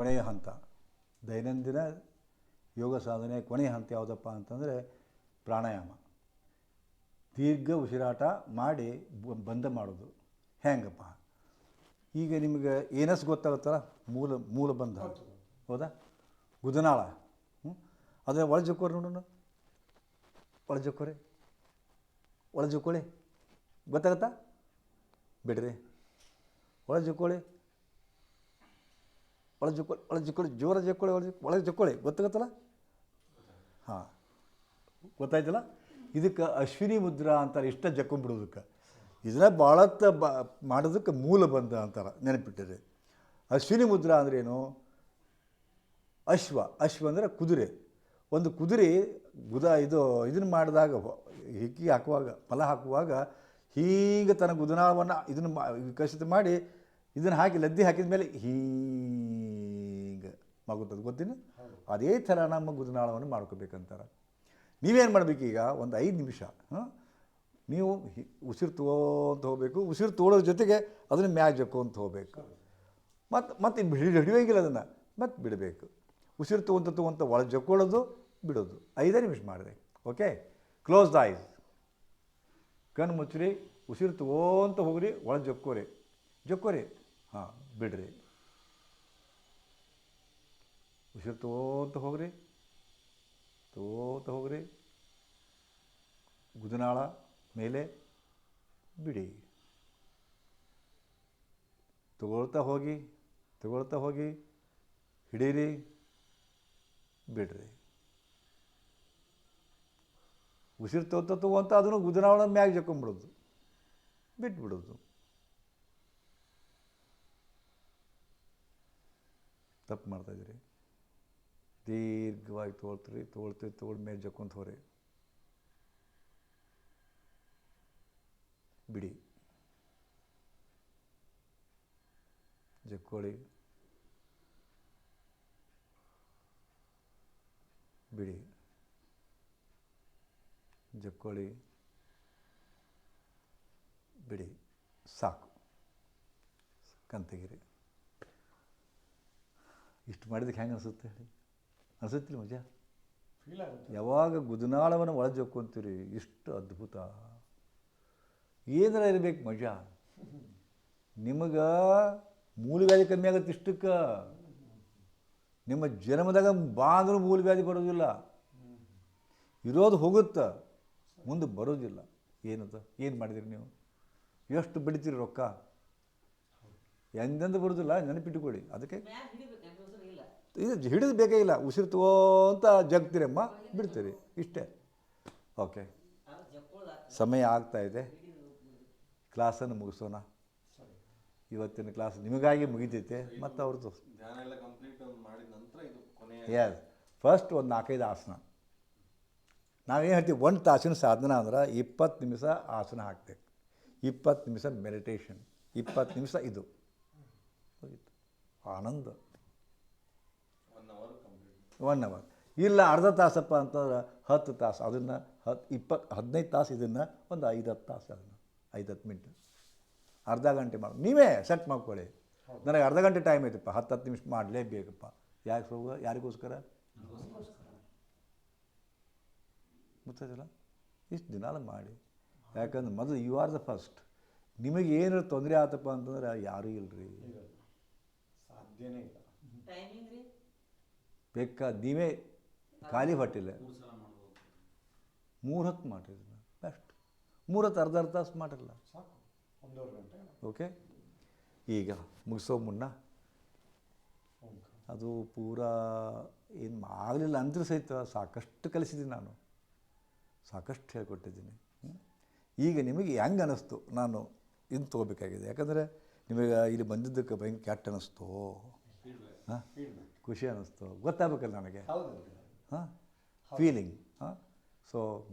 ಕೊನೆಯ ಹಂತ. ದೈನಂದಿನ ಯೋಗ ಸಾಧನೆ ಕೊನೆಯ ಹಂತ ಯಾವುದಪ್ಪ ಅಂತಂದರೆ ಪ್ರಾಣಾಯಾಮ. ದೀರ್ಘ ಉಸಿರಾಟ ಮಾಡಿ ಬಂದ ಮಾಡೋದು. ಹೆಂಗಪ್ಪ? ಈಗ ನಿಮಗೆ ಏನಸ್ ಗೊತ್ತಾಗುತ್ತಲ್ಲ? ಮೂಲ ಮೂಲ ಬಂಧ. ಹೌದಾ? ಗುದನಾಳ. ಹ್ಞೂ ಅದೇ ಒಳ ಜಕ್ಕೋರಿ ನೋಡೋಣ. ಒಳ ಒಳಜಕ್ಕೋಳಿ ಗೊತ್ತಾಗತ್ತಾ? ಬಿಡ್ರಿ. ಒಳ ಜಕ್ಕೊಳ್ಳಿ ಒಳ ಜಕ್ಕೊಳ್ಳಿ ಒಳ ಜಕ್ಕೊಳ್ಳಿ ಜೋರ ಜಕ್ಕೊಳ್ಳಿ, ಒಳಗೆ ಒಳಗೆ ಜಕ್ಕೊಳ್ಳಿ. ಗೊತ್ತಾಗತ್ತಲ್ಲ? ಹಾಂ. ಗೊತ್ತಾಯ್ತಲ್ಲ? ಇದಕ್ಕೆ ಅಶ್ವಿನಿ ಮುದ್ರಾ ಅಂತಾರೆ, ಇಷ್ಟ ಜಕ್ಕೊಂಬಿಡೋದಕ್ಕೆ ಇದನ್ನ ಭಾಳತ್ತ ಬ, ಮಾಡೋದಕ್ಕೆ ಮೂಲ ಬಂದ ಅಂತಾರೆ, ನೆನಪಿಟ್ಟಿರಿ. ಅಶ್ವಿನಿ ಮುದ್ರಾ ಅಂದ್ರೇನು? ಅಶ್ವ. ಅಶ್ವ ಅಂದರೆ ಕುದುರೆ. ಒಂದು ಕುದುರೆ ಗುದ, ಇದು, ಇದನ್ನು ಮಾಡಿದಾಗ ಹಿಕ್ಕಿ ಹಾಕುವಾಗ, ಫಲ ಹಾಕುವಾಗ ಹೀಗೆ ತನ್ನ ಗುದನಾಳವನ್ನು ಇದನ್ನು ವಿಕಸಿತ ಮಾಡಿ ಇದನ್ನು ಹಾಕಿ ಲದ್ದಿ ಹಾಕಿದ ಮೇಲೆ ಹೀಗೆ ಮಗುತ್ತದೆ ಗೊತ್ತಿನ ಅದೇ ಥರ ನಮ್ಮ ಗುದನಾಳವನ್ನು ಮಾಡ್ಕೋಬೇಕಂತಾರೆ. ನೀವೇನು ಈಗ? ಒಂದು ಐದು ನಿಮಿಷ ನೀವು ಉಸಿರು ಉಸಿರು ತಗೋಂತ ಹೋಗಬೇಕು. ಉಸಿರು ತಗೊಳ್ಳೋದ್ರ ಜೊತೆಗೆ ಅದನ್ನು ಮ್ಯಾಜಕ್ಕು ಅಂತ ಹೋಗಬೇಕು. ಮತ್ತು ಮತ್ತೆ ಹಿಡಿ ಹಿಡಿಯೋಂಗಿಲ್ಲ ಅದನ್ನು. ಮತ್ತೆ ಬಿಡಬೇಕು. ಉಸಿರು ತೊಗೊಂತ ತೊಗೊಂತ ಒಳ ಜಕ್ಕೊಳ್ಳೋದು ಬಿಡೋದು. ಐದೇ ನಿಮಿಷ ಮಾಡಿದೆ. ಓಕೆ? ಕ್ಲೋಸ್ ದ ಐಸ್ ಕಣ್ಣು ಮುಚ್ಚಿರಿ, ಉಸಿರು ತಗೋಂತ ಹೋಗ್ರಿ ಒಳ ಜಕ್ಕೋರಿ ಜಕ್ಕೋರಿ ಹಾಂ, ಬಿಡ್ರಿ. ಉಸಿರು ತೋತ ಹೋಗ್ರಿ. ತೋತ ಹೋಗ್ರಿ. ಗುದನಾಳ ಮೇಲೆ ಬಿಡಿ. ತಗೊಳ್ತಾ ಹೋಗಿ ತಗೊಳ್ತಾ ಹೋಗಿ, ಹಿಡೀರಿ, ಬಿಡ್ರಿ. ಉಸಿರು ತಗೋತ ತಗೋಂತ ಅದನ್ನು ಗುದನಾಳ ಮ್ಯಾಗ ಜಕ್ಕೊಂಬಿಡೋದು. ಬಿಟ್ಬಿಡೋದು. ತಪ್ಪು ಮಾಡ್ತಾಯಿದ್ದೀರಿ ದೀರ್ಘವಾಗಿ ತೊಗೊಳ್ತೀರಿ ತೊಗೊಳ್ತೀರಿ ತೊಗೊಂಡು ಮೇಲೆ ಜಕ್ಕೊಂತ ಹೋರಿ ಬಿಡಿ ಜಕ್ಕೊಳ್ಳಿ ಬಿಡಿ ಜಕ್ಕೊಳ್ಳಿ ಬಿಡಿ ಸಾಕು ಕಂತೆಗಿರಿ ಇಷ್ಟು ಮಾಡಿದಕ್ಕೆ ಹೆಂಗೆ ಅನಿಸುತ್ತೆ ಹೇಳಿ ಅನಿಸುತ್ತಿಲ್ಲ ಮಜಾ? ಫೀಲ್ ಆಗುತ್ತೆ? ಯಾವಾಗ ಗುದನಾಳವನ್ನು ಒಳ ಜಕ್ಕೊಂತೀರಿ ಎಷ್ಟು ಅದ್ಭುತ. ಏನಾರ ಇರಬೇಕು ಮಜಾ? ನಿಮಗೆ ಮೂಲವ್ಯಾಧಿ ಕಮ್ಮಿ ಆಗುತ್ತೆ ಇಷ್ಟಕ್ಕೆ. ನಿಮ್ಮ ಜನ್ಮದಾಗ ಬಾ ಮೂಲ ಮೂಲವ್ಯಾಧಿ ಬರೋದಿಲ್ಲ. ಇರೋದು ಹೋಗುತ್ತೆ ಮುಂದೆ ಬರೋದಿಲ್ಲ. ಏನದು ಏನು ಮಾಡಿದಿರಿ ನೀವು? ಎಷ್ಟು ಬಿಡ್ತೀರಿ ರೊಕ್ಕ? ಎಂದೆಂದು ಬರೋದಿಲ್ಲ ನೆನಪಿಟ್ಟುಕೊಳ್ಳಿ ಅದಕ್ಕೆ ಮ್ಯಾಗ್ ಹಿಡಿದು ಬೇಕೇ ಇಲ್ಲ, ಉಸಿರು ತಗೋಂತ ಜಗ್ತೀರಮ್ಮ ಬಿಡ್ತೀರಿ, ಇಷ್ಟೇ. ಓಕೆ ಸಮಯ ಆಗ್ತಾ ಇದೆ. ಕ್ಲಾಸನ್ನು ಮುಗಿಸೋಣ. ಇವತ್ತಿನ ಕ್ಲಾಸ್ ನಿಮಗಾಗಿ ಮುಗಿತೈತೆ, ಮತ್ತು ಅವ್ರದ್ದು. ಇದು ಎಸ್ ಫಸ್ಟ್ ಒಂದು ನಾಲ್ಕೈದು ಆಸನ. ನಾವೇನು ಹೇಳ್ತೀವಿ, ಒಂದು ತಾಸಿನ ಸಾಧನ ಅಂದ್ರೆ ಇಪ್ಪತ್ತು ನಿಮಿಷ ಆಸನ ಹಾಕ್ಬೇಕು. ಇಪ್ಪತ್ತು ನಿಮಿಷ ಮೆಡಿಟೇಷನ್ ಇಪ್ಪತ್ತು ನಿಮಿಷ ಇದು. ಆನಂದ. ಒನ್ ಅವರ್ ಇಲ್ಲ ಅರ್ಧ ತಾಸಪ್ಪ ಅಂತಂದ್ರೆ ಹತ್ತು ತಾಸು. ಅದನ್ನು ಹತ್ತು ಇಪ್ಪತ್ತು ಹದಿನೈದು ತಾಸು ಇದನ್ನು ಒಂದು ಐದು ಹತ್ತು ತಾಸು ಅದನ್ನು. ಐದು ಹತ್ತು ಮಿನಿಟ್ ಅರ್ಧ ಗಂಟೆ ಮಾಡಿ. ನೀವೇ ಸೆಟ್ ಮಾಡ್ಕೊಳ್ಳಿ. ನನಗೆ ಅರ್ಧ ಗಂಟೆ ಟೈಮ್ ಐತಪ್ಪ ಹತ್ತು ಹತ್ತು ನಿಮಿಷ ಮಾಡಲೇಬೇಕಪ್ಪ. ಯಾಕೆ ಹೋಗ ಯಾರಿಗೋಸ್ಕರ? ಗೊತ್ತಾಯ್ತಲ್ಲ? ಇಷ್ಟು ದಿನಾಲ ಮಾಡಿ. ಯಾಕಂದ್ರೆ ಮೊದಲು ಯು ಆರ್ ದ ಫಸ್ಟ್ ನಿಮಗೆ ಏನಾರು ತೊಂದರೆ ಆತಪ್ಪ ಅಂತಂದ್ರೆ ಯಾರೂ ಇಲ್ಲರಿ ರೀ ಸಾಧ್ಯನೇ ಇಲ್ಲ. ಬೇಕಾ ನೀವೇ ಖಾಲಿ ಹೊಟ್ಟಿಲ್ಲ. ಮೂರು ಹೊತ್ತು ಮಾಡಿರಿ ಬೆಸ್ಟ್ ಮೂರು ಹೊತ್ತು ಅರ್ಧ ಅರ್ಧ ತಾಸು ಮಾಡಿರಲ್ಲ ಓಕೆ ಈಗ ಮುಗಿಸೋ ಮುನ್ನ ಅದು ಪೂರಾ ಏನು ಆಗಲಿಲ್ಲ ಅಂದ್ರೂ ಸಹಿತ ಸಾಕಷ್ಟು ಕಲಿಸಿದ್ದೀನಿ ನಾನು. ಸಾಕಷ್ಟು ಹೇಳ್ಕೊಟ್ಟಿದ್ದೀನಿ? ಈಗ ನಿಮಗೆ ಹೆಂಗೆ ಅನ್ನಿಸ್ತು ನಾನು ಇನ್ನು ತೊಗೋಬೇಕಾಗಿದೆ. ಯಾಕಂದರೆ ನಿಮಗೆ ಇಲ್ಲಿ ಬಂದಿದ್ದಕ್ಕೆ ಭಯಂಕರ ಕೆಟ್ಟ ಅನ್ನಿಸ್ತು ಹಾಂ? ಖುಷಿ ಅನ್ನಿಸ್ತು. ಗೊತ್ತಾಗಬೇಕಲ್ಲ ನನಗೆ? ಹಾಂ? ಫೀಲಿಂಗ್ ಹಾಂ? ಸೊ